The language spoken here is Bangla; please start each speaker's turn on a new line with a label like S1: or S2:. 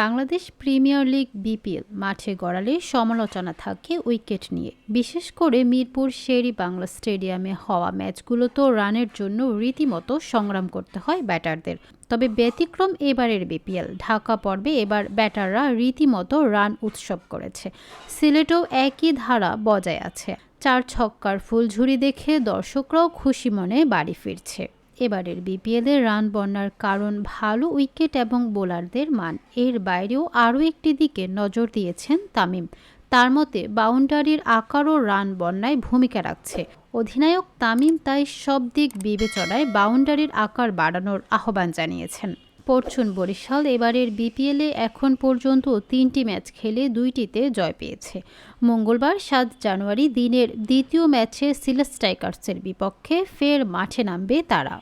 S1: বাংলাদেশ প্রিমিয়ার লিগ বিপিএল মাঠে গড়ালে সমালোচনা থাকে উইকেট নিয়ে। বিশেষ করে মিরপুর শেরি বাংলা স্টেডিয়ামে হওয়া ম্যাচগুলোতেও রানের জন্য রীতিমতো সংগ্রাম করতে হয় ব্যাটারদের। তবে ব্যতিক্রম এবারের বিপিএল, ঢাকা পর্বে এবার ব্যাটাররা রীতিমতো রান উৎসব করেছে। সিলেটেও একই ধারা বজায় আছে। চার ছক্কার ফুলঝুরি দেখে দর্শকরাও খুশি মনে বাড়ি ফিরছে। এবারের বিপিএলের রান বন্যার কারণ ভালো উইকেট এবং বোলারদের মান। এর বাইরেও আরও একটি দিকে নজর দিয়েছেন তামিম। তার মতে, বাউন্ডারির আকারও রান বন্যায় ভূমিকা রাখছে। অধিনায়ক তামিম তাই সব দিক বিবেচনায় বাউন্ডারির আকার বাড়ানোর আহ্বান জানিয়েছেন। পরচুন বরিশাল। এবারের বিপিএলে এখন পর্যন্ত তিনটি ম্যাচ খেলে দুইটিতে জয় পেয়েছে। মঙ্গলবার সাত জানুয়ারি দিনের দ্বিতীয় ম্যাচে সিলেট স্ট্রাইকার্সের বিপক্ষে ফের মাঠে নামবে তারা।